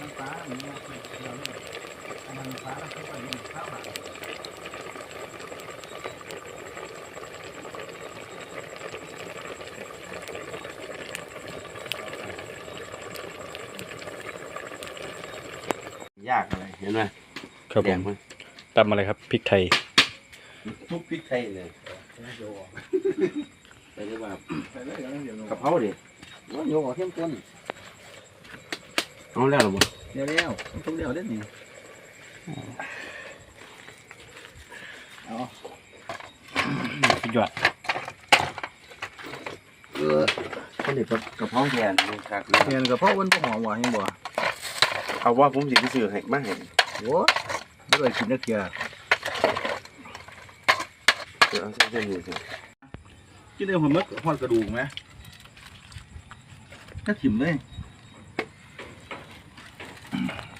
น้ำปลาหรือว่าเราเนี่ยเอาน้ำปลาแล้วเข้าไปในข้าวหมักยากอะไรเห็นไหมครับแดผงมมันตำอะไรครับพริกไทยทุกพริกไทยเลยโยกไปเรียกว่าไปเลยก็ต้องเดี๋ยวโยกะเพราดิกโยกเข้มข้น เอาแล้วหรอบ่เดี๋ยวเดี๋ยวทุกเดี๋ยวเด็ดนี่เอาสุดยอดเออคนเด็กกะเพราแทนครับเงินกับพ่อวันพ่อหอมหวานยังบ่เอาว่าผมสิไปซื้อให้มาให้โอ้ไม่เคยกินนักเกียร์เดี๋ยวเอาเส้นเส้นนี้สิกินได้ผมมักหอดกระดูกไหมก็ถิ่มเลย Thank you.